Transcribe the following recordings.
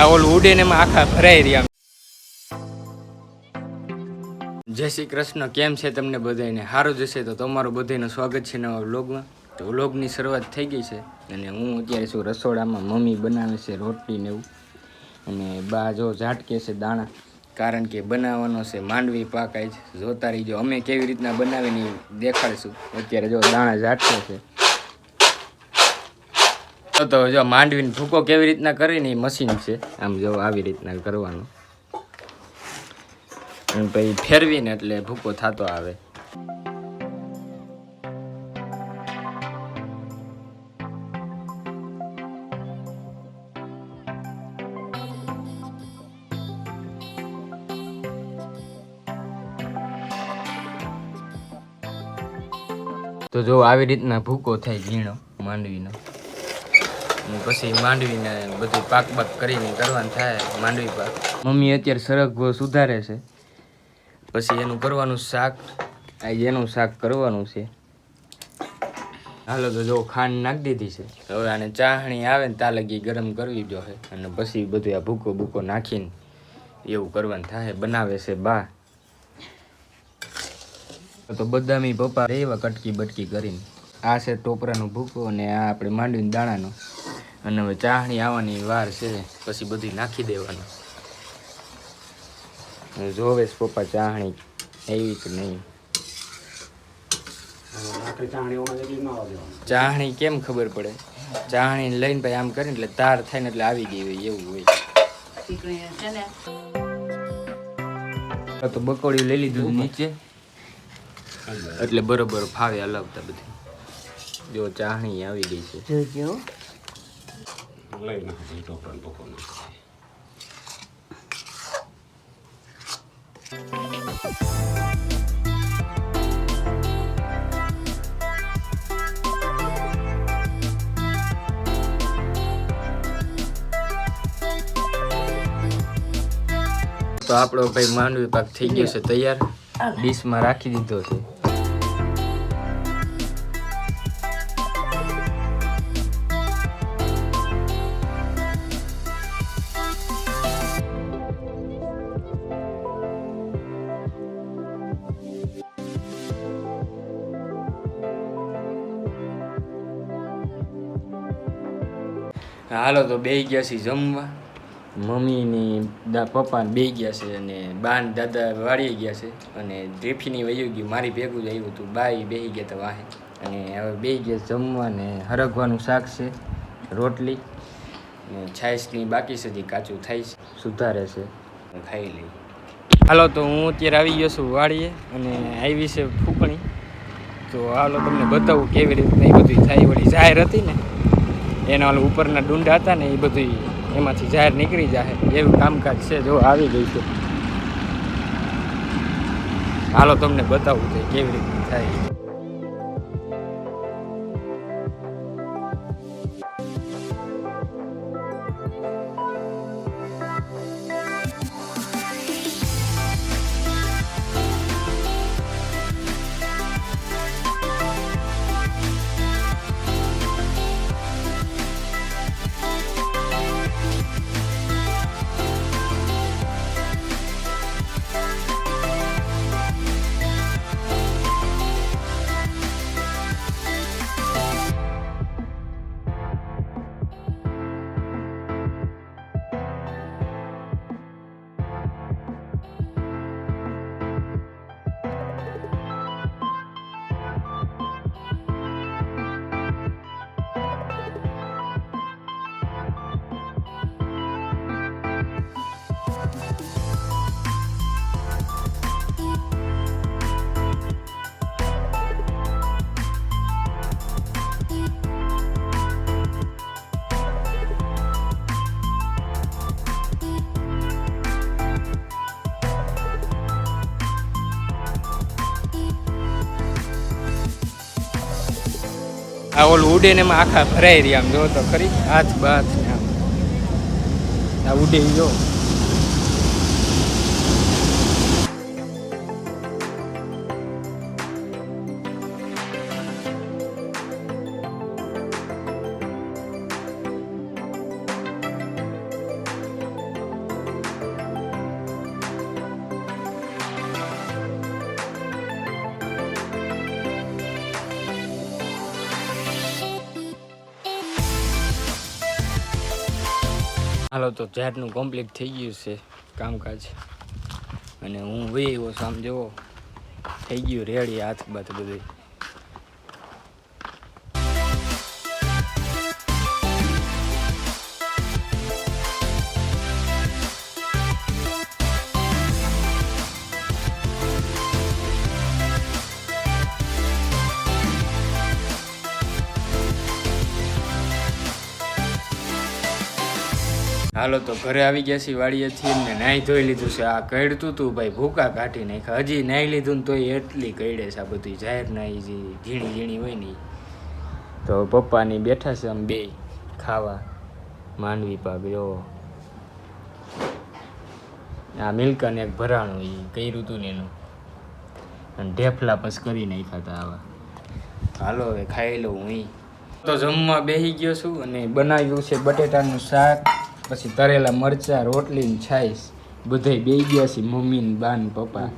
આ ઓલું ઉડીને એમાં આખા ભરાઈ રહ્યા. જય શ્રી કૃષ્ણ, કેમ છે તમને બધાને સારું જશે તો તમારું બધાનું સ્વાગત છે નવા વ્લોગમાં. તો વ્લોગની શરૂઆત થઈ ગઈ છે અને હું અત્યારે છું રસોડામાં, મમ્મી બનાવે છે રોટલી ને એવું. અને બા જો ઝાટકે છે દાણા, કારણ કે બનાવવાનો છે માંડવી પાક આજ. જોતા રહીજો અમે કેવી રીતના બનાવીને દેખાડીશું. અત્યારે જો દાણા ઝાટકે છે. તો જો માંડવીને ભૂકો કેવી રીતના કરીને એ મશીન છે? આમ જો આવી રીતના કરવાનું. પછી ફેરવીને એટલે ભૂકો થતો આવે. તો જો આવી રીતના ભૂકો થાય ઝીણો માંડવીનો. પછી માંડવીને બધું પાક બાક કરીને કરવાનું થાય માંડવી પાક. મમ્મી અત્યારે સરગવો સુધારે છે. પછી એનું કરવાનું શાક, આજે એનું શાક કરવાનું છે. હાલો તો જો ખાંડ નાખી દીધી છે. હવે આને ચાહણી આવે ને તા લગી ગરમ કરવી જોઈએ અને પછી બધું આ ભૂકો ભૂકો નાખીને એવું કરવાનું થાય, બનાવે છે બા. તો બદામી પપ્પા એવા કટકી બટકી કરીને. આ છે ટોપરાનો ભૂકો અને આ આપણે માંડવીને દાણાનો. અને હવે ચાહણી આવવાની વાર છે, પછી બધી નાખી દેવાનું. જોવે પપ્પા ચાહણી એવી કે નહીં? ચાહણી કેમ ખબર પડે? ચાહણી લઈને પછી આમ કરીને એટલે તાર થાય ને એટલે આવી ગઈ હોય, એવું હોય. તો બકોડી લઈ લીધું નીચે. એટલે બરોબર ફાવે હલાવતા બધી. જો ચાહણી આવી ગઈ છે. જોજો. તો આપણો ભાઈ માંડવી પાક થઈ ગયો છે તૈયાર. ડીશમાં રાખી દીધો છે. હાલો તો બે ગયા છે જમવા. મમ્મી ને પપ્પા બે ગયા છે અને બા ને દાદા વાળી ગયા છે અને ડ્રીફીની વયું ગયું મારી ભેગું જ આવ્યું હતું. બાઈ બે ગયા હતા વાહે. અને હવે બે ગયા જમવા ને હરગવાનું શાક છે રોટલી ને છાશની બાકી સુધી કાચું થાય છે સુધારે છે. ખાઈ લઈ હાલો તો હું અત્યારે આવી ગયો છું વાડીએ અને આવી છે ફૂકણી. તો હાલો તમને બતાવું કેવી રીતના એ બધું થાય. વળી જાહેર હતી ને. એના ઉપરના ડુંડા હતા ને એ બધું એમાંથી જાહેર નીકળી જાય એવું કામકાજ છે, જો આવી ગયું છે. હાલો તમને બતાવું છે કેવી રીતે થાય. આ ઓલું ઉડે ને એમાં આખા ભરાઈ રહ્યા આમ, જો તો ખરી. હાથ બાથ આમ આ ઉડે જો. હાલો તો ઝાડનું કમ્પ્લીટ થઈ ગયું છે કામકાજ. અને હું વે એવો સામ જેવો. થઈ ગયું રેડી હાથ બાથ બધું હાલો તો ઘરે આવી ગયા છીએ વાડીએથી ને નાહી ધોઈ લીધું છે. આ કડતું તું ભાઈ, ભૂકા કાઢી નાખ્યા. હજી નાહી લીધું ને તોય એટલી કઈડે છે આ બધી. જાહેર નાહી જે ઝીણી ઝીણી હોય ને તો પપ્પાની બેઠા છે આમ બે, ખાવા. માંડવી પાક, જો. આ મિલ્કન એક ભરાણું એ કર્યું હતું ને એનું. અને ઢેફલા પછી કરી નાખ્યા હતા આવા. હાલો હવે ખાઈ લઉં હું તો જમવા બેસી ગયો છું અને બનાવ્યું છે બટેટાનું શાક. પછી તરેલા મરચાં, રોટલી છાશ બધાય બે ગયા છે મમ્મી ને બા ને પપ્પા.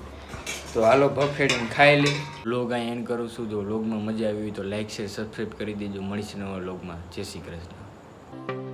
તો હાલો ભફેડીને ખાઈ લઈ લોગ અહીં એન્ડ કરું છું. જો લોગમાં મજા આવી હોય તો લાઈક છે સબસ્ક્રાઈબ કરી દેજો. મળીશ નવા લોગમાં જય શ્રી કૃષ્ણ.